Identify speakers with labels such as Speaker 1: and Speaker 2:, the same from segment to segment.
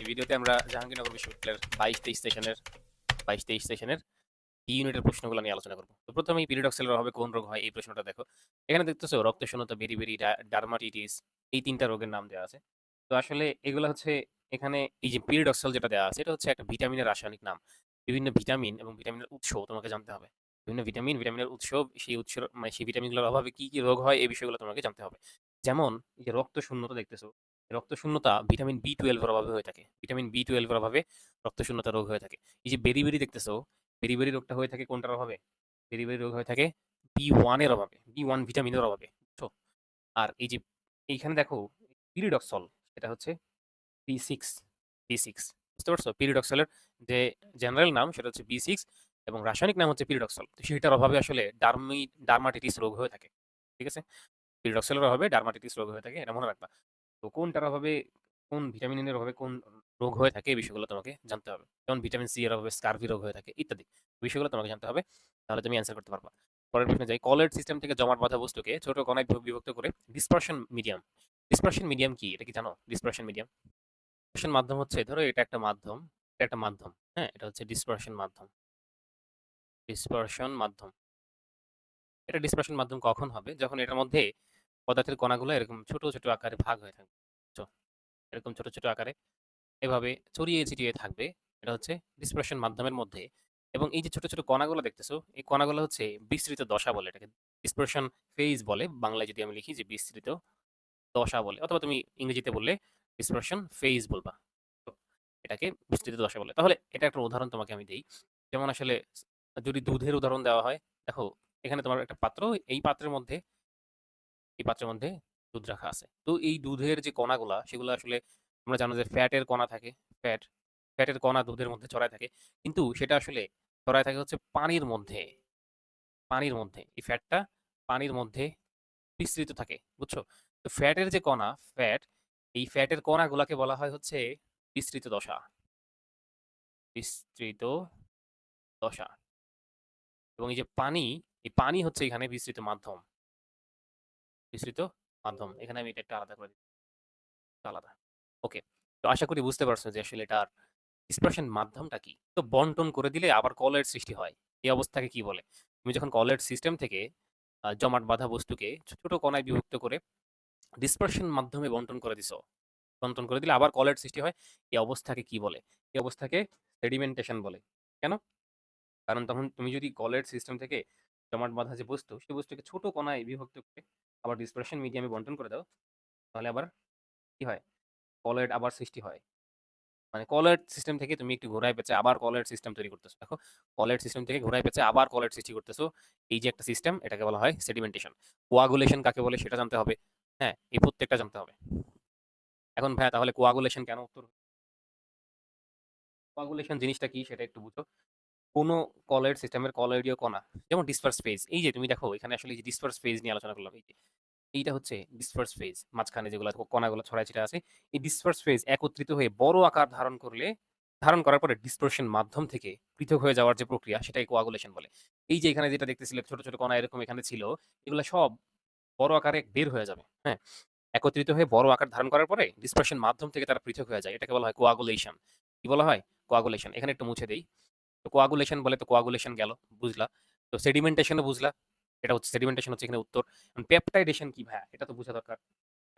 Speaker 1: এই ভিডিওতে আমরা জাহাঙ্গীরনগর বিশ্ববিদ্যালয়ের বাইশ তেইশ সেশনের বাইশ তেইশ সেশনের ই ইউনিটের প্রশ্নগুলো নিয়ে আলোচনা করব। তো প্রথমেই পিরিডক্সেলের অভাবে কোন রোগ হয়, এই প্রশ্নটা দেখো। এখানে দেখতেছো বেরি বেরি ডার্মাটিটিস, এই তিনটা রোগের নাম দেওয়া আছে। তো আসলে এগুলো হচ্ছে এখানে এই যে পিরিডক্সেল যেটা দেওয়া আছে, এটা হচ্ছে একটা ভিটামিনের রাসায়নিক নাম। বিভিন্ন ভিটামিন এবং ভিটামিনের উৎস তোমাকে জানতে হবে। বিভিন্ন ভিটামিন, ভিটামিনের উৎস, সেই উৎস মানে সেই ভিটামিনগুলোর অভাবে কি কি রোগ হয়, এই বিষয়গুলো তোমাকে জানতে হবে। যেমন এই যে রক্ত শূন্যতা দেখতেছো রক্ত শূন্যতা ভিটামিন বি টুয়েলভের অভাবে হয়ে থাকে। ভিটামিন বি টুয়েলভের অভাবে রক্ত শূন্যতা রোগ হয়ে থাকে। এই যে বেরি বেরি দেখতেছো বেরি বেরি রোগটা হয়ে থাকে কোনটার অভাবে? বেরি বেরি রোগ হয়ে থাকে বি ওয়ানের অভাবে বি ওয়ান ভিটামিনের অভাবে, বুঝছ? আর এই যে এইখানে দেখো, পিরিডক্সল এটা হচ্ছে বি সিক্স বি সিক্স বুঝতে পারছ? পিরিডক্সলের যে জেনারেল নাম, সেটা হচ্ছে বি সিক্স এবং রাসায়নিক নাম হচ্ছে পিরিডক্সল। তো সেটার অভাবে আসলে ডার্মি ডার্মাটিটিস রোগ হয়ে থাকে, ঠিক আছে? পিরিডক্সলের অভাবে ডার্মাটিটিস রোগ হয়ে থাকে, এটা মনে রাখবা। তো কোনটার অভাবে, কোন ভিটামিনের অভাবে কোন রোগ হয়ে থাকে এই বিষয়গুলো তোমাকে জানতে হবে। যেমন ভিটামিন সি এর অভাবে স্কার্ভি রোগ হয়ে থাকে, ইত্যাদি। বিষয়গুলো তোমাকে জানতে হবে, তাহলে তুমি অ্যান্সার করতে পারবা। পরের প্রশ্নে যাই, কলের সিস্টেম থেকে জমাট বাঁধা বস্তুকে ছোট কণায় বিভক্ত করে ডিসপারশন মিডিয়াম ডিসপারশন মিডিয়াম কি? এটা কি জানো? ডিসপারশন মিডিয়াম ডিসপারশন মাধ্যম হচ্ছে, ধরো এটা একটা মাধ্যম, এটা একটা মাধ্যম হ্যাঁ? এটা হচ্ছে ডিসপারশন মাধ্যম। ডিসপারশন মাধ্যম। এটা ডিসপারশন মাধ্যম কখন হবে? যখন এটার মধ্যে পদার্থের কণাগুলো এরকম ছোট ছোট আকারে ভাগ হয়ে থাকবে। এরকম ছোট ছোট আকারে এভাবে ছড়িয়ে ছিটিয়ে থাকবে। এটা হচ্ছে ডিসপারশন মাধ্যমের মধ্যে। এবং এই যে ছোট ছোট কণাগুলো দেখতেছো, এই কণাগুলো হচ্ছে বিস্তৃত দশা বলে এটাকে। ডিসপারশন ফেজ বলে, বাংলায় যদি আমি লিখি যে বিস্তৃত দশা বলে, অথবা তুমি ইংরেজিতে বললে ডিসপারশন ফেজ বলবা। এটাকে বিস্তৃত দশা বলে। তাহলে এটা একটা উদাহরণ তোমাকে আমি দিই। যেমন আসলে যদি দুধের উদাহরণ দেওয়া হয়, দেখো এখানে তোমার একটা পাত্র, এই পাত্রের মধ্যে এই পাত্রের মধ্যে দুধ রাখা আছে। তো এই দুধের যে কণাগুলা, সেগুলো আসলে আমরা জানো যে ফ্যাটের কণা থাকে, ফ্যাট, ফ্যাটের কণা দুধের মধ্যে ছড়ায় থাকে। কিন্তু সেটা আসলে ছড়ায় থাকে হচ্ছে পানির মধ্যে। পানির মধ্যে। এই ফ্যাটটা পানির মধ্যে বিস্তৃত থাকে, বুঝছ? তো ফ্যাটের যে কণা, ফ্যাট, এই ফ্যাটের কণাগুলাকে বলা হয় হচ্ছে বিস্তৃত দশা। বিস্তৃত দশা। এবং এই যে পানি, এই পানি হচ্ছে এখানে বিস্তৃত মাধ্যম। বিস্তৃত মাধ্যম। এখানে আমি এটা একটা আলাদা করে দিচ্ছি। আলাদা। ওকে। তো আশা করি বুঝতে পারছ যে আসলে এটার ডিসপারশন মাধ্যমটা কি? তো বন্টন করে দিলে আবার কলের সৃষ্টি হয়। এই অবস্থাকে কি বলে? তুমি যখন কলের সিস্টেম থেকে জমাট বাঁধা বস্তুকে ছোট কণায় বিভক্ত করে ডিসপারশন মাধ্যমে বন্টন করে দিছো, বন্টন করে দিলে আবার কলের সৃষ্টি হয়। এই অবস্থাকে কি বলে? এই অবস্থাকে সেডিমেন্টেশন বলে। কেন? কারণ তখন তুমি যদি কলের সিস্টেম থেকে জমাট বাঁধা যে বস্তু সেই বস্তুকে ছোট কণায় বিভক্ত করে আবার ডিসপারশন মিডিয়ামে বন্টন করে দাও তাহলে আবার কি হয়? কলেট আবার সৃষ্টি হয়। মানে কলেট সিস্টেম থেকে তুমি একটু ঘোরায় পেঁচে আবার কলেট সিস্টেম তৈরি করতেছো। দেখো কলেট সিস্টেম থেকে ঘোরায় পেঁচে আবার কলেট সৃষ্টি করতেছো। এই যে একটা সিস্টেম এটাকে বলা হয় সেডিমেন্টেশন কোয়াগুলেশন কাকে বলে সেটা জানতে হবে। হ্যাঁ এই প্রত্যেকটা জানতে হবে। এখন ভাইয়া তাহলে কোয়াগুলেশন কেন উত্তর কোয়াগুলেশন জিনিসটা কি সেটা একটু বুঝো। কোনো কলের সিস্টেমের কলয়েডীয় কণা, যেমন ডিসপার্স ফেজ এই যে তুমি দেখো এখানে আসলে যে ডিসপার্স ফেজ নিয়ে আলোচনা করলাম, এই যে, এইটা হচ্ছে ডিসপার্স ফেজ মাঝখানে যেগুলো কণাগুলো ছড়াই ছিটা আছে, এই ডিসপার্স ফেজ একত্রিত হয়ে বড় আকার ধারণ করলে, ধারণ করার পরে ডিসপারশন মাধ্যম থেকে পৃথক হয়ে যাওয়ার যে প্রক্রিয়া সেটাই কোয়াগুলেশন বলে। এই যে এখানে যেটা দেখতেছিলে, ছোট ছোট কণা এরকম এখানে ছিল, এগুলো সব বড় আকারে বের হয়ে যাবে হ্যাঁ? একত্রিত হয়ে বড় আকার ধারণ করার পরে ডিসপারশন মাধ্যম থেকে তারা পৃথক হয়ে যায়, এটাকে বলা হয় কোয়াগুলেশন কি বলা হয়? কোয়াগুলেশন এখানে একটু মুছে দেই। তো কোয়াগুলেশন বলে তো কোয়াগুলেশন গেল, বুঝলা? তো সেডিমেন্টেশনও বুঝলা, এটা হচ্ছে সেডিমেন্টেশন হচ্ছে এখানে উত্তর। পেপটাইডেশন কি ভাইয়া এটা তো বোঝা দরকার।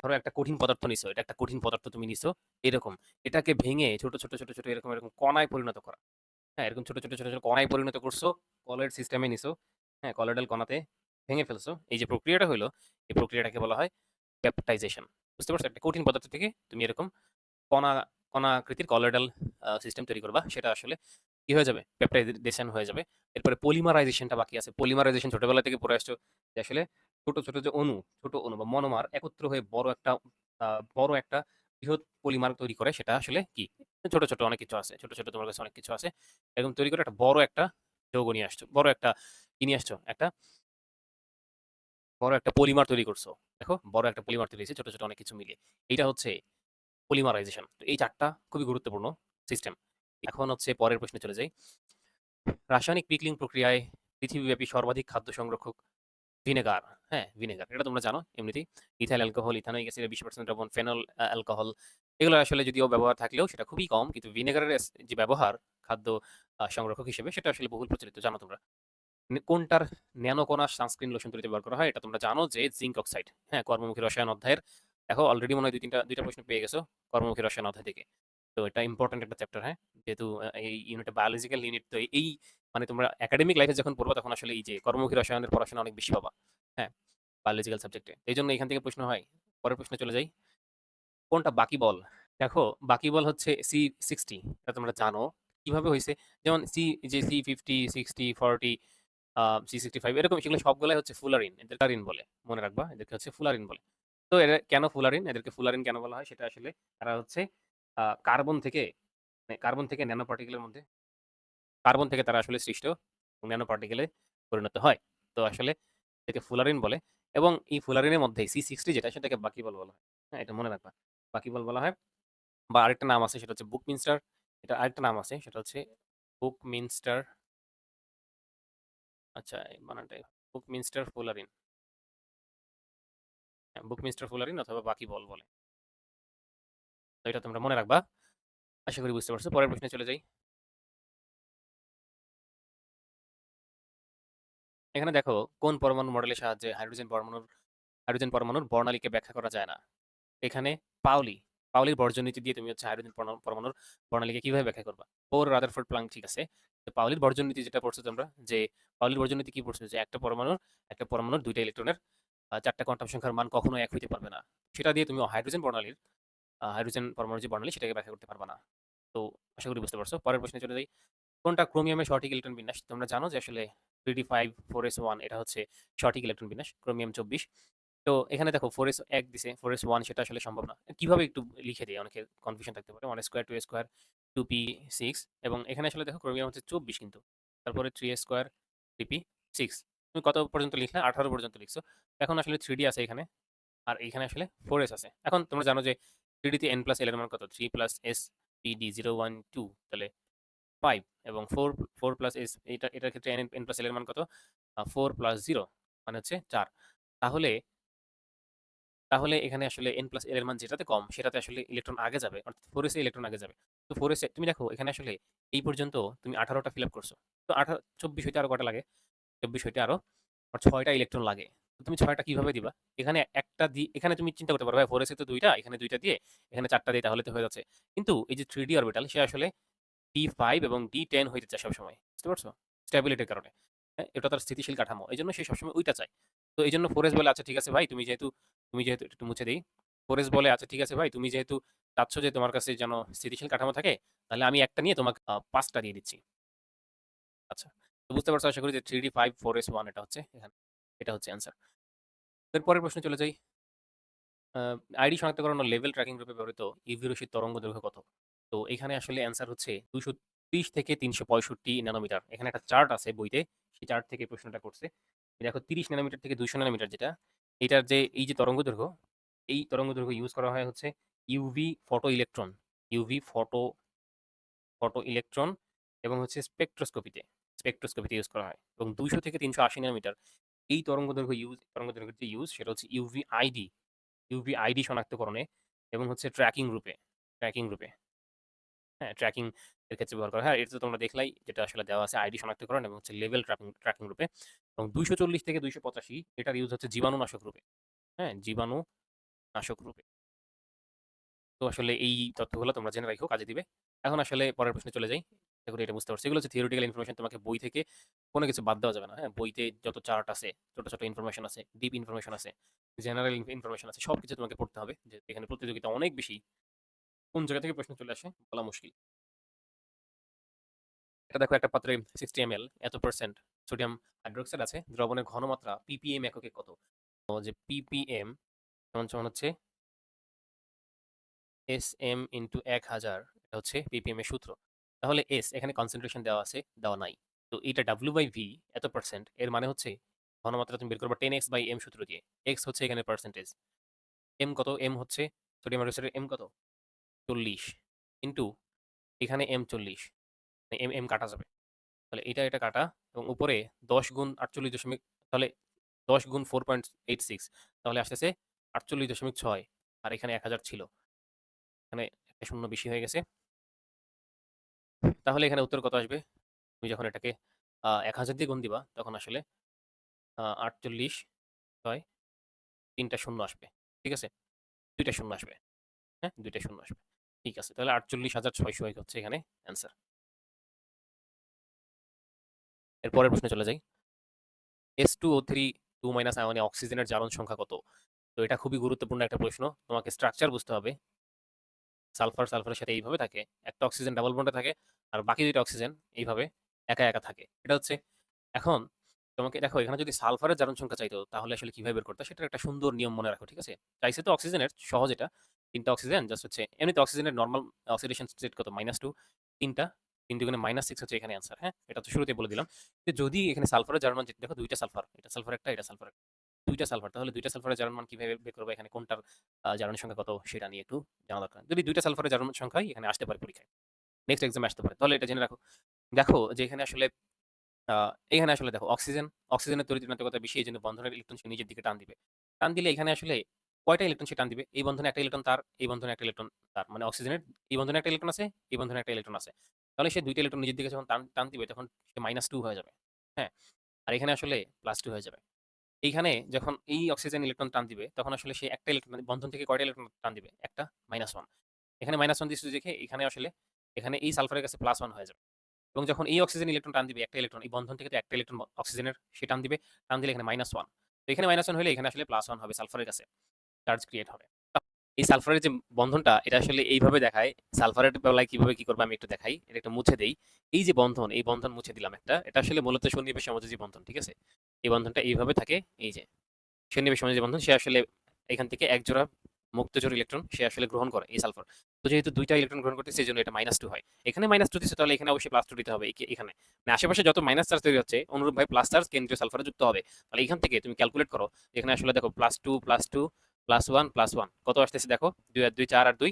Speaker 1: ধরো একটা কঠিন পদার্থ নিছো, এটা একটা কঠিন পদার্থ তুমি নিছো, এরকম। এটাকে ভেঙে ছোট ছোট ছোট ছোট এরকম এরকম কণায় পরিণত করা। হ্যাঁ এরকম ছোট ছোট ছোট ছোট কণায় পরিণত করছ, কলের সিস্টেমে নিছো হ্যাঁ কলেডাল কণাতে ভেঙে ফেলছো। এই যে প্রক্রিয়াটা হলো এই প্রক্রিয়াটাকে বলা হয় পেপটাইজেশন বুঝতে পারছ? একটা কঠিন পদার্থ থেকে তুমি এরকম কণা, কণাকৃতির কলেডাল সিস্টেম তৈরি করবা, সেটা আসলে কি হয়ে যাবে পেপটাইজেশন হয়ে যাবে। এরপরে পলিমারাইজেশনটা বাকি আছে। পলিমারাইজেশন ছোটবেলা থেকে পড়ে আসছো যে আসলে ছোট ছোট যে অণু, ছোট অণু বা মনোমার একত্র হয়ে বড় একটা বড় একটা বৃহৎ পলিমার তৈরি করে, সেটা আসলে কি? ছোট ছোট অনেক কিছু আছে, ছোট ছোট তোমার কাছে অনেক কিছু আছে। এরকম তৈরি করে একটা বড় একটা যৌগ নিয়ে আসছো, বড় একটা কি নিয়ে আসছো? একটা বড় একটা পলিমার তৈরি করছ। দেখো, বড় একটা পলিমার তৈরি হয়েছে, ছোট ছোট অনেক কিছু মিলিয়ে। এইটা হচ্ছে পলিমারাইজেশন এই চারটা খুবই গুরুত্বপূর্ণ সিস্টেম এখন হচ্ছে পরের প্রশ্নে চলে যাই রাসায়নিক পিকলিং প্রক্রিয়ায় পৃথিবীব্যাপী সর্বাধিক খাদ্য সংরক্ষক ভিনেগার হ্যাঁ ভিনেগার, এটা তোমরা জানো এমনিতেই ইথাইল অ্যালকোহল, ইথানোইক অ্যাসিডের বিশ পার্সেন্ট লবণ ফেনল অ্যালকোহল, এগুলো আসলে যদিও ব্যবহার থাকলেও সেটা খুবই কম। কিন্তু ভিনেগারের যে ব্যবহার খাদ্য সংরক্ষক হিসেবে সেটা আসলে বহুল প্রচলিত, জানো তোমরা। কোনটার ন্যানোকণা সানস্ক্রিন লোশন তৈরিতে ব্যবহার করা হয়, এটা তোমরা জানো যে জিঙ্ক অক্সাইড। হ্যাঁ? কর্মমুখী রসায়ন অধ্যায়ের দেখো অলরেডি মনে হয় দুই তিনটা দুইটা প্রশ্ন পেয়ে গেছো কর্মমুখী রসায়ন অধ্যায় থেকে। তো এটা ইম্পোর্টেন্ট একটা চ্যাপ্টার হ্যাঁ? যেহেতু এই ইউনিটটা বায়োলজিক্যাল ইউনিট তো এই মানে তোমরা একাডেমিক লাইফে যখন পড়বা তখন আসলে এই যে কর্মমুখী রসায়নের পড়াশোনা অনেক বেশি পাবা। হ্যাঁ? বায়োলজিক্যাল সাবজেক্টে। এজন্য এখান থেকে প্রশ্ন হয়। পরের প্রশ্নে চলে যাই। কোনটা বাকিবল? দেখো বাকিবল হচ্ছে C60 এটা তোমরা জানো। কীভাবে হইছে? যেমন সি যে C50, 60, 40 আ C65 এরকম সেগুলো সবগুলাই হচ্ছে ফুলারিন। এদের ফুলারিন বলে। মনে রাখবা এদেরকে হচ্ছে ফুলারিন বলে। তো এরা কেন ফুলারিন? এদেরকে ফুলারিন কেন বলা হয়? সেটা আসলে তারা হচ্ছে কার্বন থেকে মানে কার্বন থেকে ন্যানো পার্টিকেলের মধ্যে, কার্বন থেকে তারা আসলে সৃষ্ট ন্যানো পার্টিকেলে পরিণত হয়। তো আসলে এটাকে ফুলারিন বলে এবং এই ফুলারিনের মধ্যে C60 যেটা, সেটাকে বাকিবল বলা হয়। হ্যাঁ? এটা মনে রাখবা। বাকি বল বলা হয়। বা আরেকটা নাম আছে, সেটা হচ্ছে বুক মিনস্টার এটা আরেকটা নাম আছে, সেটা হচ্ছে বুক মিনস্টার আচ্ছা এই বানানটাই বুকমিনস্টার ফুলারিন। বুক বুকমিনস্টার ফুলারিন অথবা বাকি বল বলে। তো এটা তোমরা মনে রাখবা। আশা করি বুঝতে পারছ। পরের প্রশ্নে চলে যাই। এখানে দেখো কোন পরমাণু মডেলের সাহায্যে হাইড্রোজেন পরমাণুর হাইড্রোজেন পরমাণুর বর্ণালীকে ব্যাখ্যা করা যায় না? এখানে পাউলি, পাউলির বর্জন নীতি দিয়ে তুমি হচ্ছে হাইড্রোজেন পরমাণুর বর্ণালীকে কীভাবে ব্যাখ্যা করবা? পোর রাদারফোর্ড প্লাঙ্ক ঠিক আছে। পাউলির বর্জন নীতি যেটা পড়ছো তোমরা যে পাউলির বর্জন নীতি কি পড়ছো? যে একটা পরমাণুর একটা পরমাণুর দুইটা ইলেকট্রনের চারটা ৪ কোয়ান্টাম সংখ্যার মান কখনো এক হইতে পারবে না। সেটা দিয়ে তুমি হাইড্রোজেন বর্ণালীর হাইড্রোজেন পরমাণুর যে বর্ণালী সেটাকে ব্যাখ্যা করতে পারবা না। তো আশা করি বুঝতে পারছ। পরের প্রশ্নে চলে যাই। কোনটা ক্রোমিয়ামের সঠিক ইলেকট্রন বিন্যাস? তোমরা জানো যে আসলে 3d5 4s1 এটা হচ্ছে সঠিক ইলেকট্রন বিন্যাস ক্রোমিয়াম ২৪। তো এখানে দেখো 4s1 দিছে 4s1 সেটা আসলে সম্ভব না। কীভাবে একটু লিখে দেই অনেকের কনফিউশন থাকতে পারে। 1 স্কয়ার 2 স্কয়ার 2p6 এবং এখানে আসলে দেখো ক্রোমিয়াম হচ্ছে 24 কিন্তু। তারপরে 3a স্কয়ার 3p6 তুমি কত পর্যন্ত লিখলে? 18 পর্যন্ত লিখছো। এখন আসলে থ্রি ডি আছে এখানে। আর এইখানে আসলে 4s আছে। এখন তোমরা জানো যে 3d তে n প্লাস l এর মান কত? 3 প্লাস s pd 0 1 2 তাহলে 5 এবং 4 4 প্লাস s, এটা, এটার ক্ষেত্রে n n প্লাস l এর মান কত? 4 প্লাস 0 মানে হচ্ছে 4 তাহলে তাহলে এখানে আসলে এন প্লাস l এর মান যেটাতে কম, সেটাতে আসলে ইলেকট্রন আগে যাবে। অর্থাৎ 4s এ ইলেকট্রন আগে যাবে। তো ফোর এসে তুমি দেখো, এখানে আসলে এই পর্যন্ত তুমি আঠারোটা ফিল আপ করছ। তো আঠারো, চব্বিশ হইতে আরও কটা লাগে? 24 হইতে আরও 6 টা ইলেকট্রন লাগে। তুমি 6 টা কীভাবে দিবা? এখানে একটা দি, এখানে তুমি চিন্তা করতে পারো, ভাই 4s তো 2 টা এখানে 2 টা দিয়ে এখানে 4 টা দেই তাহলে তো হয়ে যাচ্ছে। কিন্তু এই যে 3d অরবিটাল সে আসলে d5 এবং d10 হইতে চায় সবসময়। বুঝতে পারছ? স্ট্যাবিলিটির কারণে। হ্যাঁ? এটা তার স্থিতিশীল কাঠামো। এজন্য সে সবসময় ওইটা চায়। তো এইজন্য 4s বলে আচ্ছা ঠিক আছে, ভাই, তুমি যেহেতু তুমি যেহেতু, একটু মুছে দেই। 4s বলে আচ্ছা ঠিক আছে, ভাই, তুমি যেহেতু চাচ্ছ যে তোমার কাছে যেন স্থিতিশীল কাঠামো থাকে, তাহলে আমি একটা নিয়ে তোমাকে পাঁচটা দিয়ে দিচ্ছি। আচ্ছা। বুঝতে পারছ আশা করি যে 3d5 4s1 এটা হচ্ছে, এখানে। এটা হচ্ছে অ্যান্সার। এর পরের প্রশ্নে চলে যাই। আইডি শনাক্তকরণ ও লেভেল ট্র্যাকিং রূপে ব্যবহৃত ইউভি রশ্মির তরঙ্গ দৈর্ঘ্য কত? তো এখানে আসলে অ্যান্সার হচ্ছে ২৩০ থেকে ৩৬৫ ন্যানোমিটার। এখানে একটা চার্ট আছে বইতে। সেই চার্ট থেকে প্রশ্নটা করছে। দেখো ৩০ ন্যানোমিটার থেকে ২০০ ন্যানোমিটার যেটা, এটার যে এই যে তরঙ্গ দৈর্ঘ্য, এই তরঙ্গ দৈর্ঘ্য ইউজ করা হয় হচ্ছে UV photo electron, UV photo photo electron এবং হচ্ছে স্পেকট্রোস্কোপিতে, স্পেকট্রোস্কোপিতে ইউজ করা হয়। এবং ২০০ থেকে ৩৮০ ন্যানোমিটার এই তরঙ্গ দৈর্ঘ্য ইউজ তরঙ্গ দৈর্ঘ্যের যে ইউজ সেটা হচ্ছে ইউভি আইডি, ইউভি আইডি শনাক্তকরণে এবং হচ্ছে ট্র্যাকিং রূপে, ট্র্যাকিং রূপে। হ্যাঁ, ট্র্যাকিং এর ক্ষেত্রে ব্যবহার করা হয়। এটা তো তোমরা দেখলাই যেটা আসলে দেওয়া আছে আইডি শনাক্তকরণ এবং হচ্ছে লেভেল ট্র্যাকিং ট্র্যাকিং রূপে। এবং ২৪০ থেকে ২৮৫ এটার ইউজ হচ্ছে জীবাণুনাশক রূপে। হ্যাঁ, জীবাণুনাশক রূপে। তো আসলে এই তথ্যগুলো তোমরা জেনে রাখো, কাজে দিবে। এখন আসলে পরের প্রশ্নে চলে যাই। করি এটা বুঝতে পারছ। এগুলো হচ্ছে থিওরিটিক্যাল ইনফরমেশন তোমাকে বই থেকে কোনো কিছু বাদ দেওয়া যাবে না। হ্যাঁ? বইতে যত চার্ট আছে, ছোট, ছোট ইনফরমেশন আছে, ডিপ ইনফরমেশন আছে, জেনারেল ইনফরমেশন আছে সবকিছু তোমাকে পড়তে হবে। যে এখানে প্রতিযোগিতা অনেক বেশি। কোন জায়গা থেকে প্রশ্ন চলে আসে বলা মুশকিল। এটা দেখো একটা পাত্রে 60 ml এত পার্সেন্ট সোডিয়াম হাইড্রোক্সাইড আছে। দ্রবণের ঘনমাত্রা পিপিএম এককে কত? যে পিপিএম সমান, সমান হচ্ছে sm ইনটু 1000 এটা হচ্ছে পিপিএম এর সূত্র। তাহলে এস এখানে কনসেন্ট্রেশন দেওয়া আছে, দেওয়া নাই। তো এটা W/V এত পারসেন্ট এর মানে হচ্ছে ঘনমাত্রা তুমি বের করবে টেন এক্স বাই এম সূত্র দিয়ে। এক্স হচ্ছে এখানে পার্সেন্টেজ। এম কত? এম হচ্ছে সোডিয়াম হাইড্রোক্সাইডের m কত? 40 ইনটু এখানে এম চল্লিশ মানে এম কাটা যাবে। তাহলে এটা, এটা কাটা এবং উপরে 10 গুণ 48 দশমিক তাহলে 10 গুণ 4.86 তাহলে আসতেছে 48.6 আর এখানে 1000 ছিল। এখানে একটা শূন্য বেশি হয়ে গেছে তাহলে এখানে উত্তর কত আসবে? তুমি যখন এটাকে এক হাজার দিয়ে গুণ দিবা, তখন আসলে আটচল্লিশ ছয় তিনটা শূন্য আসবে, ঠিক আছে? দুইটা শূন্য আসবে হ্যাঁ? দুইটা শূন্য আসবে, ঠিক আছে। তাহলে আটচল্লিশ হাজার ছয়শো এক হচ্ছে এখানে অ্যান্সার এরপরের প্রশ্নে চলে যাই। S two O three two minus আয়নে অক্সিজেনের জারণ সংখ্যা কত? তো এটা খুবই গুরুত্বপূর্ণ একটা প্রশ্ন, তোমাকে স্ট্রাকচার বুঝতে হবে। সালফার, সালফারের সাথে এইভাবে থাকে, একটা অক্সিজেন ডাবল বন্ডে থাকে, আর বাকি দুইটা অক্সিজেন এইভাবে একা একা থাকে। এটা হচ্ছে, এখন তোমাকে দেখো, এখানে যদি সালফারের জারণ সংখ্যা চাইতো, তাহলে আসলে কীভাবে বের করতে? সেটার একটা সুন্দর নিয়ম মনে রাখো, ঠিক আছে? চাইছে তো অক্সিজেনের, সহজ এটা। তিনটা অক্সিজেন জাস্ট হচ্ছে, এমনিতে অক্সিজেনের নর্মাল অক্সিডেশন স্টেট কত? মাইনাস টু তিনটা, তিন দুগুণে মাইনাস সিক্স হচ্ছে এখানে অ্যান্সার হ্যাঁ? এটা তো শুরুতে বলে দিলাম। যদি এখানে সালফারের জার্মান দেখো, দুইটা সালফার, এটা সালফার একটা, এটা সালফার একটা। দুইটা সালফার। তাহলে দুইটা সালফারের জার্মান কীভাবে বের করব? এখানে কোনটার জার্মান সংখ্যা কত? সেটা নিয়ে একটু জানা দরকার। যদি দুইটা সালফারের জার্মান সংখ্যাই এখানে আসতে পারে পরীক্ষায়। নেক্সট এক্সামে আসতে পারে। তাহলে এটা জেনে রাখো। দেখো যে এখানে আসলে এখানে আসলে দেখো, অক্সিজেন, অক্সিজেনের তরিত কথা বেশি, এই জন্য বন্ধনের ইলেকট্রন সে নিজের দিকে টান দিবে। টান দিলে এখানে আসলে কয়টা ইলেকট্রন সে টান দিবে? এই বন্ধনে একটা ইলেকট্রন তার, এই বন্ধনে একটা ইলেকট্রন তার। মানে অক্সিজেনের, এই বন্ধনে একটা ইলেকট্রন আছে, এই বন্ধনে একটা ইলেকট্রন আছে। তাহলে সে দুইটা ইলেকট্রন নিজের দিকে যখন টান টান দিবে, তখন সে মাইনাস টু হয়ে যাবে। হ্যাঁ? আর এখানে আসলে প্লাস টু হয়ে যাবে। এইখানে যখন এই অক্সিজেন ইলেকট্রন টান দিবে, তখন আসলে সে একটা ইলেকট্রন বন্ধন থেকে কয়টা ইলেকট্রন টান দিবে? একটা মাইনাস ওয়ান এখানে মাইনাস ওয়ান দিচ্ছে দেখে, এখানে আসলে, এখানে এই সালফারের কাছে প্লাস ওয়ান হয়ে যাবে। এবং যখন এই অক্সিজেন ইলেকট্রন টান দিবে, একটা ইলেকট্রন এই বন্ধন থেকে তো একটা ইলেকট্রন অক্সিজেনের সে টান দিবে, টান দিলে এখানে মাইনাস ওয়ান তো এখানে মাইনাস ওয়ান হলে এখানে আসলে প্লাস ওয়ান হবে সালফারের কাছে চার্জ ক্রিয়েট হবে। এই সালফারের যে বন্ধনটা, এটা আসলে এইভাবে দেখায় সালফারের বেলায় কীভাবে কি করবে আমি একটু দেখাই, এটা একটু মুছে দেই। এই যে বন্ধন, এই বন্ধন মুছে দিলাম একটা, এটা আসলে মূলত সন্নিবেশ সমাজী বন্ধন, ঠিক আছে? এই বন্ধনটা এইভাবে থাকে, এই যে সন্নিবেশ সমাজী বন্ধন, সে আসলে এখান থেকে এক জোড়া মুক্তজোর ইলেকট্রন সে আসলে গ্রহণ করে এই সালফার তো যেহেতু দুইটা ইলেকট্রন গ্রহণ করতে সেই জন্য এটা মাইনাস টু হয়। এখানে মাইনাস টু দিচ্ছে, তাহলে এখানে অবশ্যই প্লাস টু দিতে হবে এখানে। মানে আশেপাশে যত মাইনাস চার্জ তৈরি হচ্ছে অনুরূপ ভাই প্লাস চার্জ কেন্দ্রীয় সালফারে যুক্ত হবে। তাহলে এখান থেকে তুমি ক্যালকুলেট করো, এখানে আসলে দেখো plus two plus two plus one plus one কত আসতেছে দেখো? দুই আর দুই, চার আর দুই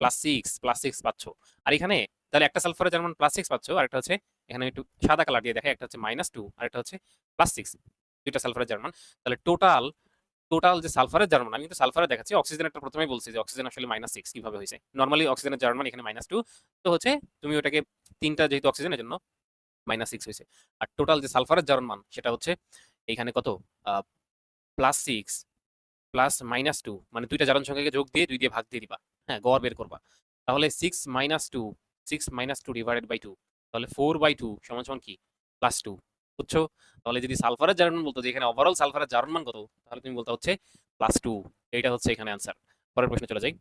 Speaker 1: প্লাস সিক্স প্লাস সিক্স পাচ্ছ। আর এখানে তাহলে একটা সালফারে যেমন প্লাস সিক্স পাচ্ছ, আর একটা হচ্ছে এখানে একটু সাদা কালার দিয়ে দেখে একটা হচ্ছে মাইনাস টু আর একটা হচ্ছে প্লাস সিক্স দুইটা সালফারের জার্মান তাহলে টোটাল টোটাল যে সালফারের জার্মান আমি কিন্তু সালফারে দেখাচ্ছি অক্সিজেনটা প্রথমেই বলছি যে অক্সিজেন আসলে মাইনাস সিক্স কীভাবে হয়েছে। নর্মালি অক্সিজেনের জার্মান এখানে মাইনাস টু তো হচ্ছে তুমি ওটাকে তিনটা যেহেতু অক্সিজেনের জন্য মাইনাস সিক্স হয়েছে। আর টোটাল যে সালফারের জার্মান সেটা হচ্ছে এখানে কত? Plus six plus minus two মানে দুইটা জারণ সংখ্যাকে যোগ দিয়ে দুই দিয়ে ভাগ দিয়ে দিবা। হ্যাঁ গড় বের করবা। তাহলে six minus two six minus two divided by two তাহলে ফোর বাই টু সমান সমান কি? প্লাস টু বুঝছ? তাহলে যদি সালফারের জার্মান বলতো, যে এখানে ওভারঅল সালফারের জার্মান কত? তাহলে তুমি বলতে হচ্ছে প্লাস টু এইটা হচ্ছে এখানে অ্যান্সার পরের প্রশ্নে চলে যাই।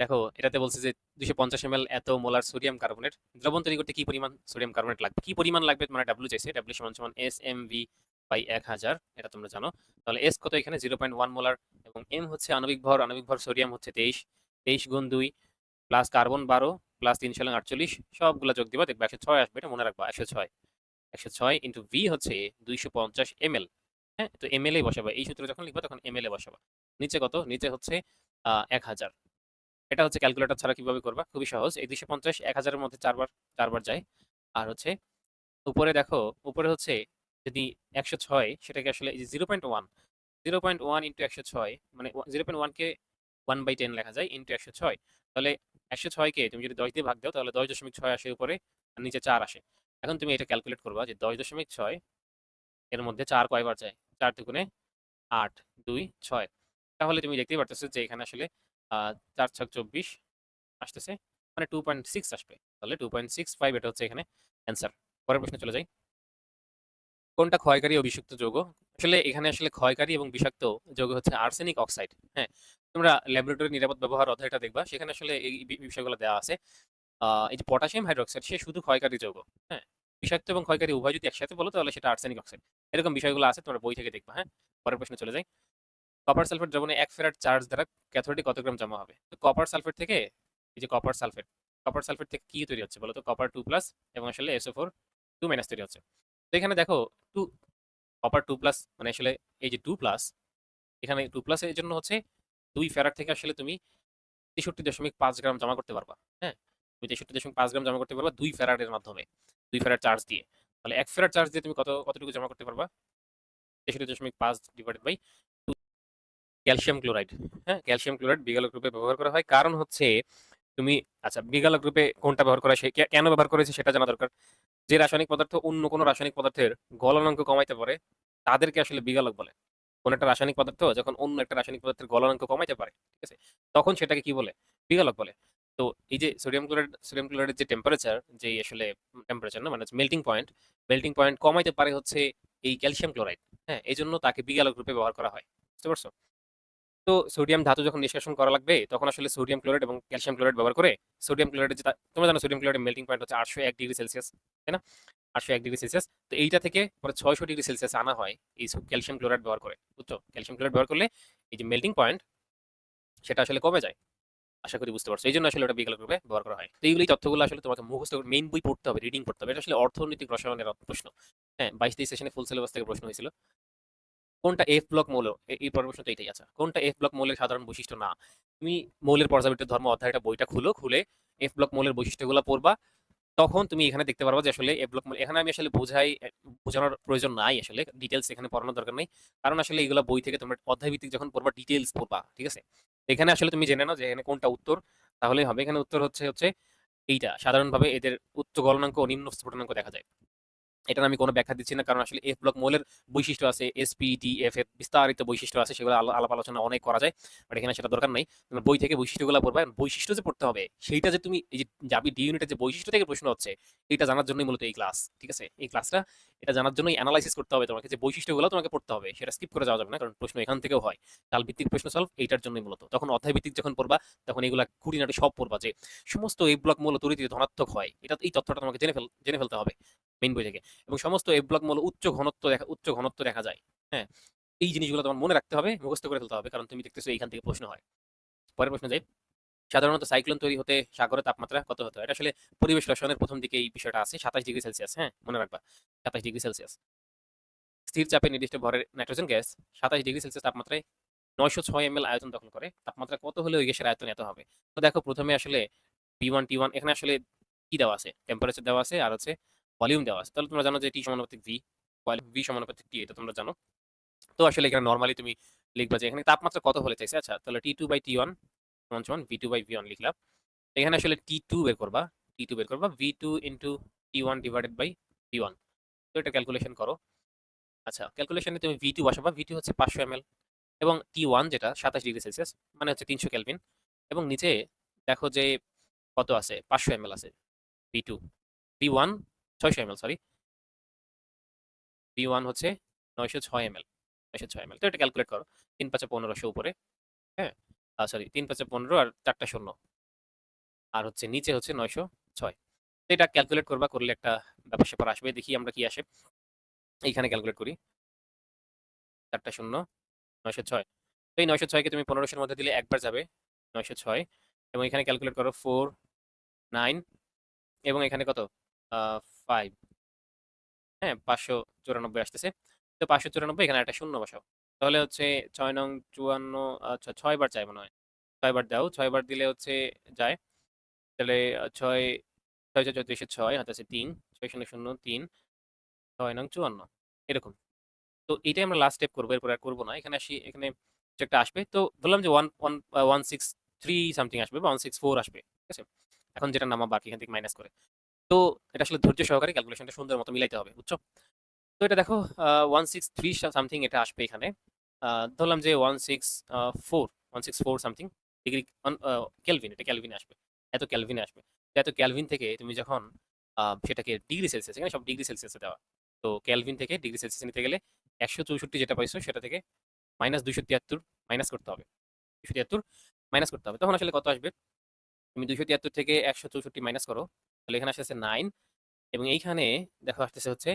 Speaker 1: দেখো, এটাতে বলছে যে দুশো পঞ্চাশ এম এত মোলার সোডিয়াম কার্বনেট, দ্রবণ তৈরি করতে কি পরিমাণ সোডিয়াম কার্বনেট লাগবে? কি পরিমাণ লাগবে? মানে ডাব্লিউ চাইছে ডাব্লিউ সমান সমান এস এম ভি বাই এক হাজার, এটা তোমরা জানো। তাহলে এস কত এখানে? জিরো পয়েন্ট ওয়ান মোলার, এবং এম হচ্ছে আণবিক ভর আণবিক ভর সোডিয়াম হচ্ছে তেইশ তেইশ গুণ দুই প্লাস কার্বন বারো প্লাস তিন সালে আটচল্লিশ, সবগুলো যোগ দিবা, দেখবে একশো ছয় আসবে, এটা মনে রাখবা, একশো ছয়। একশো ছয় ইন্টু ভি হচ্ছে দুইশো পঞ্চাশ এম এল হ্যাঁ? তো এম এল এ বসাবা। এই সূত্র যখন লিখবা, তখন এম এল এ বসাবা। নিচে কত? নিচে হচ্ছে এক হাজার। এটা হচ্ছে ক্যালকুলেটর ছাড়া কীভাবে করবা? খুবই সহজ। এই দুইশো পঞ্চাশ, এক হাজারের মধ্যে চারবার চারবার যায়। আর হচ্ছে, উপরে দেখো, উপরে হচ্ছে যদি একশো ছয়, সেটাকে আসলে zero point one zero point one into একশো ছয় মানে জিরো পয়েন্ট ওয়ানকে ওয়ান বাই টেন লেখা যায় ইন্টু একশো ছয়। তাহলে একশো ছয়কে তুমি যদি দশ দিয়ে ভাগ দাও, তাহলে দশ দশমিক ছয় আসে উপরে আর নিচে চার আসে। এখন তুমি এটা ক্যালকুলেট করবা যে দশ দশমিক ছয় এর মধ্যে চার কয়বার যায়? চার দুগুণে আট, দুই, ছয়। তাহলে তুমি দেখতেই পারতেছো যে এখানে আসলে চার ছক চব্বিশ আসতেছে মানে টু পয়েন্ট সিক্স আসবে। তাহলে টু পয়েন্ট সিক্স ফাইভ এটা হচ্ছে এখানে অ্যান্সার পরের প্রশ্নে চলে যাই। কোনটা ক্ষয়কারী ও বিষাক্ত যৌগ? আসলে এখানে আসলে ক্ষয়কারী এবং বিষাক্ত যৌগ হচ্ছে আর্সেনিক অক্সাইড হ্যাঁ? তোমরা ল্যাবরেটরি নিরাপদ ব্যবহার অধ্যায়টা দেখবা। সেখানে আসলে এই বিষয়গুলো দেওয়া আছে। এই যে পটাশিয়াম হাইড্রোক্সাইড সে শুধু ক্ষয়কারী যৌগ হ্যাঁ? বিষাক্ত এবং ক্ষয়কারী উভয় যদি একসাথে বলো, তাহলে সেটা আর্সেনিক অক্সাইড এরকম বিষয়গুলো আছে, তোমরা বই থেকে দেখবা হ্যাঁ? পরের প্রশ্নে চলে যাই। কপার সালফেট দ্রবণে এক ফেরাট চার্জ দ্বারা ক্যাথোডে কত গ্রাম জমা হবে? তো কপার সালফেট থেকে, এই যে কপার সালফেট কপার সালফেট থেকে কি তৈরি হচ্ছে বলো তো? কপার টু প্লাস এবং আসলে এসও ফোর টু মাইনাস তৈরি হচ্ছে। তো এখানে দেখো টু কপার টু প্লাস মানে আসলে এই যে টু প্লাস এখানে টু প্লাস এর জন্য হচ্ছে দুই ফেরার থেকে আসলে তুমি তেষট্টি দশমিক পাঁচ গ্রাম জমা করতে পারবা হ্যাঁ? তুমি তেষট্টি দশমিক পাঁচ গ্রাম জমা করতে পারবা দুই ফেরারের মাধ্যমে, দুই ফেরার চার্জ দিয়ে। তাহলে এক ফেরার চার্জ দিয়ে তুমি কত, কতটুকু জমা করতে পারবা? তেষট্টি দশমিক পাঁচ ডিভাইডেড বাই ক্যালসিয়াম ক্লোরাইড হ্যাঁ? ক্যালসিয়াম ক্লোরাইড বিগালক রূপে ব্যবহার করা হয়। কারণ হচ্ছে তুমি আচ্ছা বিগালক রূপে কোনটা ব্যবহার করা হয় কেন ব্যবহার করেছে সেটা জানা দরকার। যে রাসায়নিক পদার্থ অন্য কোনো রাসায়নিক পদার্থের গলনাঙ্ক কমাইতে পারে, তাদেরকে আসলে বিগালক বলে। কোন একটা রাসায়নিক পদার্থ যখন অন্য একটা রাসায়নিক পদার্থের গলনাঙ্ক কমাইতে পারে, ঠিক আছে? তখন সেটাকে কি বলে? বিগালক বলে। তো এই যে সোডিয়াম ক্লোরাইড সোডিয়াম ক্লোরাইডের যে টেম্পারেচার যে আসলে টেম্পারেচার না মানে মেল্টিং পয়েন্ট মেল্টিং পয়েন্ট কমাইতে পারে হচ্ছে এই ক্যালসিয়াম ক্লোরাইড হ্যাঁ? এই জন্য তাকে বিগালক রূপে ব্যবহার করা হয়। বুঝতে পারছ? তো সোডিয়াম ধাতু যখন নিষ্কাশন করা লাগবে, তখন আসলে সোডিয়াম ক্লোরাইড এবং ক্যালসিয়াম ক্লোরাইড ব্যবহার করে সোডিয়াম ক্লোরাইড তোমরা জানো সোডিয়াম ক্লোরাইডের মেল্টিং পয়েন্ট হচ্ছে আটশো এক ডিগ্রি সেলসিয়াস তাই না? আটশো এক ডিগ্রি সেলসিয়াস। তো এইটা থেকে পরে ছয়শো ডিগ্রি সেলসিয়াস আনা হয় এই ক্যালসিয়াম ক্লোরাইড ব্যবহার করে, বুঝছ? ক্যালসিয়াম ক্লোরাইড ব্যবহার করলে এই যে মেল্টিং পয়েন্ট সেটা আসলে কমে যায়। আশা করি বুঝতে পারছ। এই জন্য আসলে ওটা বিকল্প রূপে ব্যবহার করা হয়। তো এইগুলি তথ্যগুলো আসলে তোমাকে মুখস্থ মেইন বই পড়তে হবে রিডিং পড়তে হবে। এটা আসলে অর্থনৈতিক রসায়নের প্রশ্ন। হ্যাঁ বাইশ তেইশ সেশনে ফুল সিলেবাস থেকে প্রশ্ন হয়েছিল। কোনটা এফ ব্লক মৌল? এই পরের প্রশ্নটা এটাই আছে। কোনটা এফ ব্লক মৌলের সাধারণ বৈশিষ্ট্য না? তুমি মৌলের পর্যাবৃত্ত ধর্ম অধ্যায়টা বইটা খুলো, খুলে এফ ব্লক মৌলের বৈশিষ্ট্যগুলো পড়বা। তখন তুমি এখানে দেখতে পারবা যে আসলে ব্লক মৌল এখানে আমি আসলে বোঝাই বোঝানোর প্রয়োজন নাই আসলে। ডিটেলস এখানে পড়ানোর দরকার নেই। কারণ আসলে এগুলো বই থেকে তোমরা অধ্যায় ভিত্তিক যখন পড়বা ডিটেলস পড়বা, ঠিক আছে? এখানে আসলে তুমি জেনে নাও যে এখানে কোনটা উত্তর তাহলে হবে। এখানে উত্তর হচ্ছে হচ্ছে এইটা। সাধারণভাবে এদের উচ্চ গলনাঙ্ক ও নিম্ন স্ফুটনাঙ্ক দেখা যায়। এটার আমি কোনো ব্যাখ্যা দিচ্ছি না, কারণ আসলে এফ ব্লক মৌলের বৈশিষ্ট্য আছে এসপি ডি এফ এর বিস্তারিত বৈশিষ্ট্য আছে, সেগুলো আলা- আলাপ আলোচনা অনেক করা যায় বাট এখানে সেটা দরকার নাই। তুমি বই থেকে বৈশিষ্ট্যগুলো পড়বা বৈশিষ্ট্য যে পড়তে হবে, সেইটা যে তুমি, এই যে যাবি ডি ইউনিটের যে বৈশিষ্ট্য থেকে প্রশ্ন হচ্ছে, এটা জানার জন্যই মূলত এই ক্লাস ঠিক আছে? এই ক্লাসটা এটা জানার জন্যই অ্যানালাইসিস করতে হবে তোমাকে যে বৈশিষ্ট্যগুলো তোমাকে পড়তে হবে, সেটা স্কিপ করে যাওয়া যাবে না, কারণ প্রশ্ন এখান থেকেও হয়। কাল ভিত্তিক প্রশ্ন সলভ এইটার জন্যই মূলত। তখন অধ্যায় ভিত্তিক যখন পড়বা, তখন এগুলা খুঁটিনাটি সব পড়বা যে, সমস্ত এই ব্লক মূল তরিতে ধনাত্মক হয়, এটা এই তথ্যটা তোমাকে জেনে ফেল, জেনে ফেলতে হবে। মেইন বই থেকে। এবং সমস্ত এই ব্লক মূল উচ্চ ঘনত্ব দেখা, উচ্চ ঘনত্ব দেখা যায়। হ্যাঁ? এই জিনিসগুলো তোমার মনে রাখতে হবে, মুখস্থ করে ফেলতে হবে, কারণ তুমি দেখতেছো এইখান থেকে প্রশ্ন হয়। পরের প্রশ্ন যাই। সাধারণত সাইক্লোন তৈরি হতে সাগরের তাপমাত্রা কত হতে এটা আসলে পরিবেশ রসায়নের প্রথম দিকে এই বিষয়টা আছে, সাতাশ ডিগ্রি সেলসিয়াস হ্যাঁ? মনে রাখবা, সাতাশ ডিগ্রি সেলসিয়াস। স্থির চাপে নির্দিষ্ট ভরের নাইট্রোজেন গ্যাস সাতাশ ডিগ্রি সেলসিয়াস তাপমাত্রায় নয়শো ছয় এম আয়তন দখল করে। তাপমাত্রা কত হলে ওই গ্যাসের আয়তন এত হবে? তো দেখো, প্রথমে আসলে বি ওয়ান টি ওয়ান এখানে আসলে কি দেওয়া আছে? টেম্পারেচার দেওয়া আছে, আর হচ্ছে ভলিউম দেওয়া আছে। তাহলে তোমরা জানো যে টি সমানুপাতিক ভি ভি সমানুপাতিক টি এটা তোমরা জানো। তো আসলে এখানে নর্মালি তুমি লিখবা যে এখানে তাপমাত্রা কত হলে চাইছে? আচ্ছা তাহলে T two by T one সমান সমান V two by V one লিখলাম। এখানে আসলে টি টু বের করবা টি টু বের করবা V two into T one divided by V one তো এটা ক্যালকুলেশন করো। আচ্ছা ক্যালকুলেশনে তুমি ভি টু বসাবা। ভি টু হচ্ছে পাঁচশো এম এবং টি ওয়ান যেটা সাতাশ ডিগ্রি সেলসিয়াস মানে হচ্ছে তিনশো ক্যালভিন এবং নিচে দেখো যে কত আছে? পাঁচশো এম আছে ভি টু ভি ওয়ান ছয়শো এম সরি ভি ওয়ান হচ্ছে নয়শো ছয় এম এল নয়শো ছয় এম তো এটা ক্যালকুলেট করো, তিন পাঁচে পনেরোশো উপরে হ্যাঁ? সরি তিন পাঁচে পনেরো আর চারটা শূন্য। আর হচ্ছে নিচে হচ্ছে নয়শো ছয়। তো এটা ক্যালকুলেট করবা, করলে একটা ব্যাপার স্যাপার আসবে, দেখি আমরা কি আসে। এইখানে ক্যালকুলেট করি। চারটা শূন্য, নয়শো ছয়। তো এই নয়শো ছয়কে তুমি পনেরোশোর মধ্যে দিলে একবার যাবে নয়শো ছয়। এবং এখানে ক্যালকুলেট করো ফোর নাইন এবং এখানে কত? ফাইভ হ্যাঁ পাঁচশো চুরানব্বই আসতেছে। তো পাঁচশো চুরানব্বই এখানে একটা শূন্য বসাও। তাহলে হচ্ছে ছয় নং চুয়ান্ন আচ্ছা ছয় বার চাই মনে হয়। ছয় বার দাও, ছয় বার দিলে হচ্ছে যায়। তাহলে ছয় ছয় ছয় চৌত্রিশে ছয়, হাতে আছে তিন, ছয় শূন্য শূন্য তিন, ছয় নং চুয়ান্ন, এরকম। তো এটাই আমরা লাস্ট স্টেপ করব, এরপর আর করব না। এখানে আসি, এখানে আসবে। তো বললাম যে one one one six three something আসবে বা ওয়ান সিক্স ফোর আসবে, ঠিক আছে? এখন যেটা নামা বাকি, এখান থেকে মাইনাস করে। তো এটা আসলে ধৈর্য সহকারে ক্যালকুলেশনটা সুন্দর মতো মিলাইতে হবে, বুঝছ? তো এটা দেখো ওয়ান সিক্স থ্রি সামথিং এটা আসবে এখানে। ধরলাম যে one six four one six four something degree kelvin এটা ক্যালভিনে আসবে, এত ক্যালভিনে আসবে। এত ক্যালভিন থেকে তুমি যখন সেটাকে ডিগ্রি সেলসিয়াস এখানে সব ডিগ্রি সেলসিয়াসে দেওয়া। তো ক্যালভিন থেকে ডিগ্রি সেলসিয়াস নিতে গেলে একশো চৌষট্টি যেটা পাইছো সেটা থেকে মাইনাস দুইশো তিয়াত্তর মাইনাস করতে হবে। দুশো তিয়াত্তর মাইনাস করতে হবে। তখন আসলে কত আসবে? তুমি দুশো তিয়াত্তর থেকে একশো চৌষট্টি মাইনাস করো। তাহলে এখানে আসতেছে নাইন এবং এইখানে দেখো আসতেছে হচ্ছে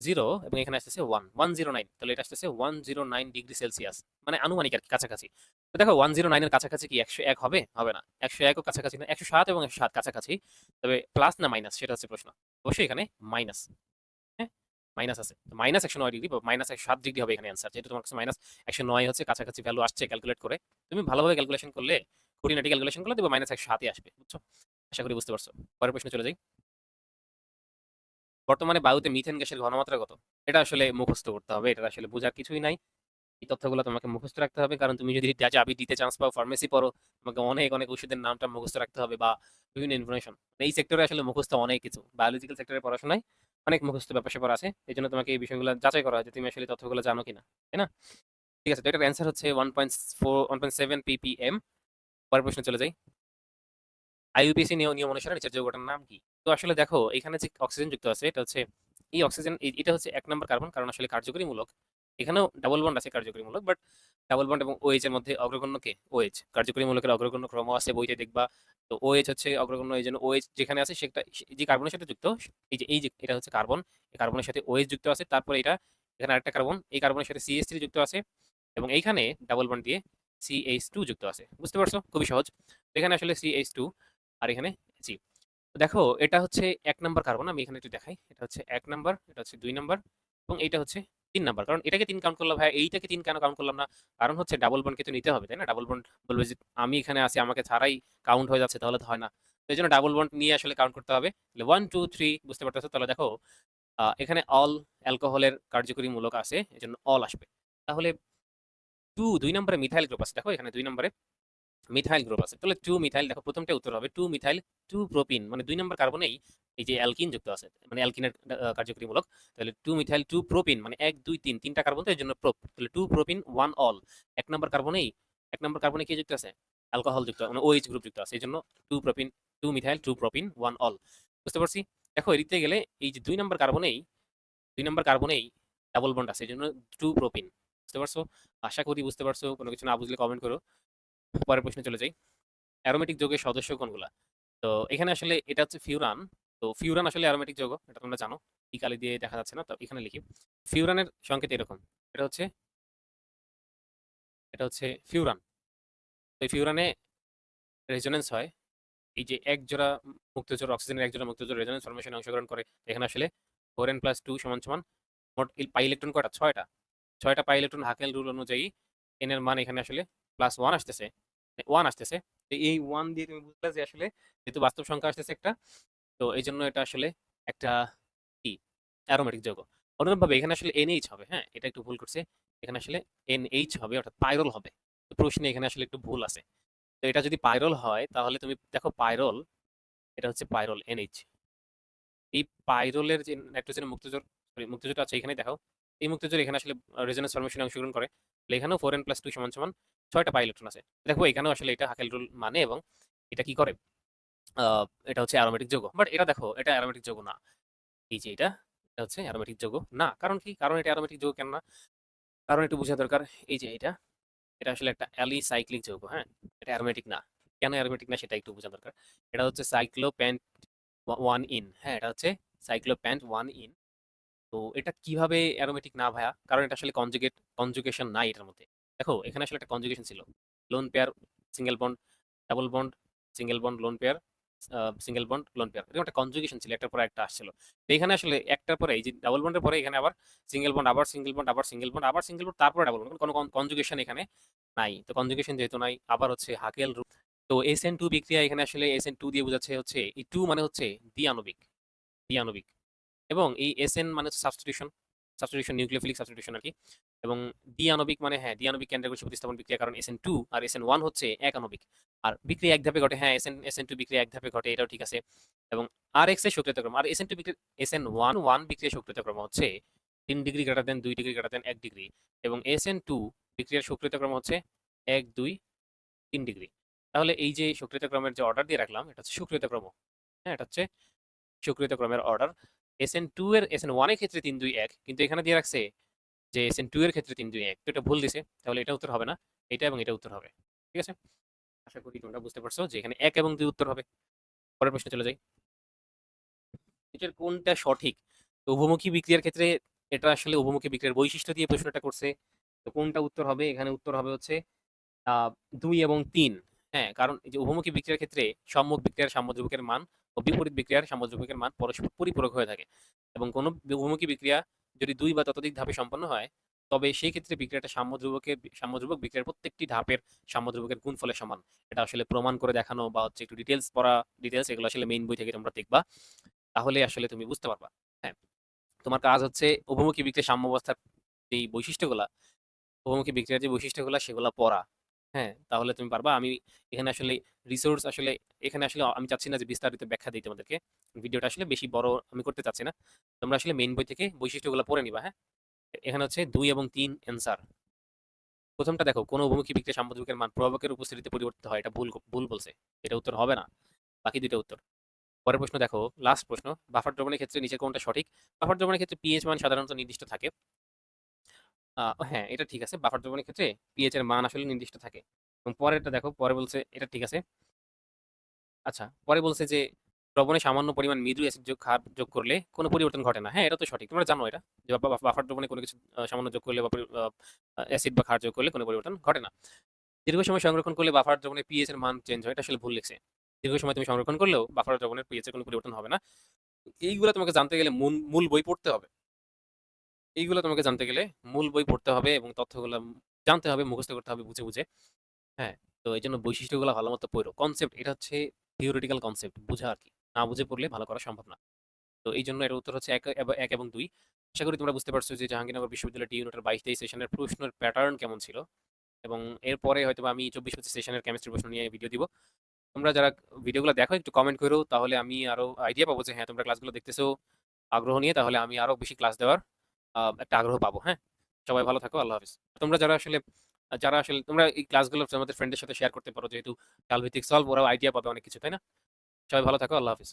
Speaker 1: জিরো এবং এখানে আসতেছে ওয়ান ওয়ান জিরো নাইন তাহলে এটা আসতেছে one zero nine degree Celsius মানে আনুমানিক আর কি, কাছাকাছি। তো দেখো ওয়ান জিরো নাইনের কাছাকাছি কি একশো এক হবে? হবে না। একশো একও কাছাকাছি না, একশো সাত এবং একশো সাত কাছাকাছি। তবে প্লাস না মাইনাস সেটা হচ্ছে প্রশ্ন। অবশ্যই এখানে মাইনাস হ্যাঁ? মাইনাস আছে। মাইনাস একশো নয় ডিগ্রি বা মাইনাস একশো সাত ডিগ্রি হবে এখানে অ্যান্সার যেহেতু তোমার কাছে মাইনাস একশো নয় হচ্ছে কাছাকাছি ভ্যালু আসছে ক্যালকুলেট করে। তুমি ভালোভাবে ক্যালকুলেশন করলে খুঁটিনাটি ক্যালকুলেশন করলে দেবো মাইনাস একশো সাতই আসবে, বুঝছ? আশা করি বুঝতে পারছ। পরের প্রশ্ন চলে যাই। বর্তমানে বায়ুতে মিথেন গ্যাসের ঘনমাত্রা কত? এটা আসলে মুখস্থ করতে হবে এটা আসলে বোঝার কিছুই নাই। এই তথ্যগুলো তোমাকে মুখস্থ রাখতে হবে, কারণ তুমি যদি চাবি দিতে চান্স পাও ফার্মেসি পড়ো, তোমাকে অনেক অনেক ওষুধের নামটা মুখস্থ রাখতে হবে বা বিভিন্ন ইনফরমেশন এই সেক্টরে আসলে মুখস্থ অনেক কিছু। বায়োলজিক্যাল সেক্টরের পড়াশোনায় অনেক মুখস্থ ব্যাপার স্যাপার আছে। এই জন্য তোমাকে এই বিষয়গুলো যাচাই করা হয় যে তুমি আসলে তথ্যগুলো জানো কিনা, তাই না? ঠিক আছে, তো এটার অ্যান্সার হচ্ছে one point four one point seven ppm পরের প্রশ্ন চলে যাই। আইইউপিএসি নিয়ম অনুসারে নিচের যৌগটার নাম কি? তো আসলে দেখো, এখানে যে অক্সিজেন যুক্ত আছে, এটা হচ্ছে, এই অক্সিজেন এটা হচ্ছে এক নম্বর কার্বন কারণ আসলে কার্যকরীমূলক। এখানেও ডাবল বন্ড আছে কার্যকরীমূলক বাট ডাবল বন্ড এবং ওএইচ এর মধ্যে অগ্রগণ্য কে? ওএইচ কার্যকরীমূলকের অগ্রগণ্য ক্রম আছে বইতে দেখবা। তো ওএইচ হচ্ছে অগ্রগণ্য, এই জন্য ওএইচ যেখানে আছে সেটা, যে কার্বনের সাথে যুক্ত, এই যে এই যে, এটা হচ্ছে কার্বন এই কার্বনের সাথে ওএইচ যুক্ত আছে, তারপরে এটা, এখানে আরেকটা কার্বন এই কার্বনের সাথে সিএস থ্রি যুক্ত আছে, এবং এইখানে ডাবল বন্ড দিয়ে সিএইচ টু যুক্ত আছে। বুঝতে পারছ? খুবই সহজ। এখানে আসলে সিএইচ টু আর এখানে জি দেখো, এটা হচ্ছে এক নাম্বার কার্বন আমি এখানে একটু দেখাই। এটা হচ্ছে এক নাম্বার, এটা হচ্ছে দুই নাম্বার, এবং এইটা হচ্ছে তিন নাম্বার। কারণ এটাকে তিন কাউন্ট করলাম, ভাই, এইটাকে তিন কেন কাউন্ট করলাম না? কারণ হচ্ছে ডাবল বন্ডকে তো নিতে হবে, তাই না? ডাবল বন্ড বলবে যে আমি এখানে আছি, আমাকে ছাড়াই কাউন্ট হয়ে যাচ্ছে, তাহলে তো হয় না। এই জন্য ডাবল বন্ড নিয়ে আসলে কাউন্ট করতে হবে। তাহলে ওয়ান টু থ্রি বুঝতে পারতেছো? তাহলে দেখো এখানে অল অ্যালকোহলের কার্যকরী মূলক আছে, এই জন্য অল আসবে। তাহলে টু দুই নম্বরে মিথাইল গ্রুপ আছে। দেখো, এখানে দুই নম্বরে মিথাইল গ্রুপ আছে। তাহলে টু মিথাইল, দেখো প্রথমটা উত্তর হবে টু মিথাইল টু প্রোপিন মানে দুই নম্বর কার্বনেই এই যে অ্যালকিন যুক্ত আছে মানে অ্যালকিনের কার্যকরীমূলক তাহলে টু মিথাইল টু প্রোপিন মানে এক, দুই, তিন, তিনটা কার্বন তো এর জন্য প্রোপ তাহলে টু প্রোপিন ওয়ান অল এক নম্বর কার্বনেই এক নম্বর কার্বনে কি যুক্ত আছে? অ্যালকোহল যুক্ত মানে ওএইচ গ্রুপ যুক্ত আছে, এই জন্য two propene two methyl two propene one ol বুঝতে পারছি? দেখো এদিকে গেলে এই যে দুই নম্বর কার্বনেই দুই নম্বর কার্বনেই ডাবল বন্ড আছে, এই জন্য টু প্রোপিন বুঝতে পারছ? আশা করি বুঝতে পারছ, কোনো কিছু না বুঝলে কমেন্ট করো। পরের প্রশ্নে চলে যাই। অ্যারোমেটিক যৌগের সদস্য কোনগুলা? তো এখানে আসলে এটা হচ্ছে ফিউরান তো ফিউরান আসলে অ্যারোমেটিক যৌগ, এটা তোমরা জানো, এই কালি দিয়ে দেখা যাচ্ছে না, তো এখানে লিখি। ফিউরানের সংকেত এরকম, এটা হচ্ছে এটা হচ্ছে ফিউরান তো এই ফিউরানে রেজোনেন্স হয়, এই যে এক জোড়া মুক্তজোড় অক্সিজেনের এক জোড়া মুক্তজোড় রেজোনেন্স ফরমেশনে অংশগ্রহণ করে এখানে আসলে ফোর এন প্লাস টু সমান সমান মোট পাই ইলেকট্রন কয়টা? ছয়টা। ছয়টা পাই ইলেকট্রন হাকেল রুল অনুযায়ী এন এর মান এখানে আসলে প্লাস ওয়ান আসতেছে। ওয়ান আসতেছে। তো এই ওয়ান দিয়ে তুমি বুঝলে যে আসলে যেহেতু বাস্তব সংখ্যা আসতেছে একটা, তো এই জন্য এটা আসলে একটা কি? অ্যারোমেটিক যৌগ। অনুরূপভাবে এখানে আসলে এনএইচ হবে হ্যাঁ? এটা একটু ভুল করছে। এখানে আসলে এনএইচ হবে, অর্থাৎ পাইরল হবে। তো প্রশ্নে এখানে আসলে একটু ভুল আছে। তো এটা যদি পাইরল হয়, তাহলে তুমি দেখো পাইরল এটা হচ্ছে পাইরল এনএইচ এই পাইরলের যে নাইট্রোজেনের মুক্তজোর সরি মুক্তজোরটা আছে এখানে দেখো এই মুক্তজোর এখানে আসলে রেজোনেন্স ফরমেশনে অংশগ্রহণ করে। এখানেও ফোর এন প্লাস টু সমান সমান। ছয়টা পাই ইলেকট্রন আছে। দেখো, এখানেও আসলে এটা হাকেল রুল মানে এবং এটা কি করে? এটা হচ্ছে অ্যারোমেটিক যৌগ। বাট এটা দেখো, এটা অ্যারোমেটিক যৌগ না। এই যে এটা এটা হচ্ছে অ্যারোমেটিক যৌগ না। কারণ কি? কারণ এটা অ্যারোমেটিক যৌগ কেন না কারণ একটু বোঝা দরকার, এই যে এটা এটা আসলে একটা অ্যালিসাইক্লিক যৌগ হ্যাঁ? এটা অ্যারোমেটিক না। কেন অ্যারোমেটিক না সেটা একটু বোঝা দরকার। এটা হচ্ছে সাইক্লোপ্যান্ট ওয়ান ইন হ্যাঁ? এটা হচ্ছে সাইক্লোপ্যান্ট ওয়ান ইন তো এটা কীভাবে অ্যারোমেটিক না ভায়া? কারণ এটা আসলে কনজুগেট কনজুগেশন নাই এটার মধ্যে। দেখো, এখানে আসলে একটা কনজুগেশন ছিল। Lone pair single bond double bond single bond lone pair single bond lone pair এরকম একটা কনজুগেশন ছিল, একটার পর একটা আসছিল। এখানে আসলে একটার পরে এই যে ডাবল বন্ডের পরে এখানে আবার সিঙ্গেল বন্ড আবার সিঙ্গেল বন্ড আবার সিঙ্গেল বন্ড আবার সিঙ্গেল বন্ড তারপরে ডাবল বন্ড কোনো কনজুগেশন এখানে নাই। তো কনজুগেশন যেহেতু নাই, আবার হচ্ছে হাকেল রূপ তো এস এন টু বিক্রিয়া এখানে আসলে এস এন টু দিয়ে বোঝাচ্ছে হচ্ছে, এই টু মানে হচ্ছে দ্বিআণবিক দ্বিআণবিক। এবং এই এস এন মানে সাবস্টিটিউশন সাবস্টিটিউশন নিউক্লিওফিলিক সাবস্টিটিউশন আর কি। এবং দ্বিআণবিক মানে হ্যাঁ দ্বিআণবিক কেন্দ্রের কোষে প্রতিস্থাপন বিক্রিয়া কারণ এস এন টু আর এস এন ওয়ান হচ্ছে এক আণবিক আর বিক্রিয়া এক ধাপে ঘটে হ্যাঁ S N S N two বিক্রিয়া এক ধাপে ঘটে, এটাও ঠিক আছে। এবং আর এক্সের সক্রিয়তাক্রম, আর এস এন টু বিক্রিয়া এস এন ওয়ান ওয়ান বিক্রিয়া সক্রিয়তাক্রম হচ্ছে তিন ডিগ্রি গ্রেটার দেন দুই ডিগ্রি গ্রেটার দেন এক ডিগ্রি এবং এস এন টু বিক্রিয়ার সক্রিয়তাক্রম হচ্ছে এক, দুই, তিন ডিগ্রি তাহলে এই যে সক্রিয়তাক্রমের যে অর্ডার দিয়ে রাখলাম, এটা হচ্ছে সক্রিয়তাক্রম। হ্যাঁ এটা হচ্ছে সক্রিয়তাক্রমের অর্ডার এস এন টু এর এস এন ওয়ানের ক্ষেত্রে তিন, দুই, এক, কিন্তু এখানে দিয়ে রাখছে যে এস এন টু এর ক্ষেত্রে তিন দুই এক তো এটা ভুল দিছে, তাহলে এটা উত্তর হবে না, এটা এবং এটা উত্তর হবে, ঠিক আছে? আশা করি তোমরা বুঝতে পারছ যে এখানে এক এবং দুই উত্তর হবে। পরের প্রশ্নে চলে যাই। এটার কোনটা সঠিক? তো উভমুখী বিক্রিয়ার ক্ষেত্রে এটা আসলে উভমুখী বিক্রিয়ার বৈশিষ্ট্য দিয়ে প্রশ্নটা করছে। তো কোনটা উত্তর হবে? এখানে উত্তর হবে হচ্ছে দুই এবং তিন। হ্যাঁ কারণ যে উভমুখী বিক্রিয়ার ক্ষেত্রে সম্মুখ বিক্রিয়ার সামুদ্রিকের মান ও বিপরীত বিক্রিয়ার সামুদ্রিকের মান পরস্পর পরিপূরক হয়ে থাকে এবং কোনো উভমুখী বিক্রিয়া যদি দুই বা ততোধিক ধাপে সম্পন্ন হয়, তবে সেই ক্ষেত্রে বিক্রিয়াটা সাম্যধ্রুবকের সাম্যধ্রুবক বিক্রিয়ার প্রত্যেকটি ধাপের সাম্যধ্রুবকের গুণফলের সমান। এটা আসলে প্রমাণ করে দেখানো বা হচ্ছে একটু ডিটেলস পড়া ডিটেলস এগুলো আসলে মেইন বই থেকে তোমরা দেখবা। তাহলে আসলে তুমি বুঝতে পারবা। হ্যাঁ তোমার কাজ হচ্ছে উভমুখী বিক্রিয়া সাম্যাবস্থার এই বৈশিষ্ট্যগুলা বহুমুখী বিক্রিয়ার যে বৈশিষ্ট্যগুলা সেগুলা পড়া। হ্যাঁ? তাহলে তুমি পারবা। আমি এখানে আসলে রিসোর্স আসলে এখানে আসলে আমি চাচ্ছি না যে বিস্তারিত ব্যাখ্যা দেই তোমাদেরকে। ভিডিওটা আসলে বেশি বড় আমি করতে চাচ্ছি না। তোমরা আসলে মেইন বই থেকে বৈশিষ্ট্যগুলা পড়ে নিবা, হ্যাঁ? এখানে হচ্ছে ২ এবং ৩ অ্যান্সার। ১ম টা দেখো, কোন বহুমুখী বিক্রিয়ায় সাম্যদ্বীপের মান প্রভাবকের উপস্থিতিতে পরিবর্তিত হয়। এটা ভুল ভুল বলছে। এটা উত্তর হবে না। বাকি ২ টা উত্তর। পরের প্রশ্ন দেখো, লাস্ট প্রশ্ন। বাফার দ্রবণের ক্ষেত্রে নিচের কোনটা সঠিক? বাফার দ্রবণের ক্ষেত্রে পিএইচ মান সাধারণত নির্দিষ্ট থাকে। হ্যাঁ, এটা ঠিক আছে। বাফার দ্রবণের ক্ষেত্রে পিএইচ এর মান আসলে নির্দিষ্ট থাকে। এবং পরেরটা দেখো, পরে বলছে এটা ঠিক আছে। আচ্ছা, পরে বলছে যে দ্রবণে সামান্য পরিমাণ মৃদু অ্যাসিড যোগ ক্ষার যোগ করলে কোন পরিবর্তন ঘটে না। হ্যাঁ, এটা তো সঠিক। তোমরা জানো এটা। যে বাফার দ্রবণে কোন কিছু সামান্য যোগ করলে বা অ্যাসিড বা ক্ষার যোগ করলে কোনো পরিবর্তন ঘটে না। দীর্ঘ সময় সংরক্ষণ করলে বাফার দ্রবণের পিএইচ এর মান চেঞ্জ হয়। এটা আসলে ভুল লিখছে। দীর্ঘ সময় তুমি সংরক্ষণ করলেও বাফার দ্রবণের পিএইচ এর কোনো পরিবর্তন হবে না। এইগুলা তোমাকে জানতে গেলে মূল মূল বই পড়তে হবে। এইগুলা তোমাকে জানতে গেলে মূল বই পড়তে হবে এবং তথ্যগুলা জানতে হবে, মুখস্থ করতে হবে বুঝে, বুঝে। হ্যাঁ? তো এইজন্য বৈশিষ্ট্যগুলা ভালোমতো পইড়ো। কনসেপ্ট এটা হচ্ছে থিওরিটিক্যাল কনসেপ্ট বুঝা আরকি। না বুঝে পড়লে ভালো করা সম্ভব না। তো এইজন্য এর উত্তর হচ্ছে ১ এব ১ এবং ২। আশা করি তোমরা বুঝতে পারছ যে জাহাঙ্গীরনগর বিশ্ববিদ্যালয়ের টি ইউনিটের ২২-২৩ সেশনের প্রশ্নের প্যাটার্ন কেমন ছিল। এবং এরপরে হয়তো আমি ২৪-২৫ সেশনের কেমিস্ট্রি প্রশ্ন নিয়ে ভিডিও দিব। তোমরা যারা ভিডিওগুলো দেখো একটু কমেন্ট কইরো তাহলে আমি আরও আইডিয়া পাবো যে হ্যাঁ, তোমরা ক্লাসগুলো দেখতেছো আগ্রহ নিয়ে তাহলে আমি আরও বেশি ক্লাস দেওয়ার একটা আগ্রহ পাবো, হ্যাঁ? সবাই ভালো থাকো। আল্লাহ হাফিজ তোমরা যারা আসলে যারা আসলে তোমরা এই ক্লাসগুলো তোমাদের ফ্রেন্ডের সাথে শেয়ার করতে পারো যেহেতু কাল ভিত্তিক সলভ ওরাও আইডিয়া পাবে অনেক কিছু, তাই না? সবাই ভালো থাকো। আল্লাহ হাফেজ।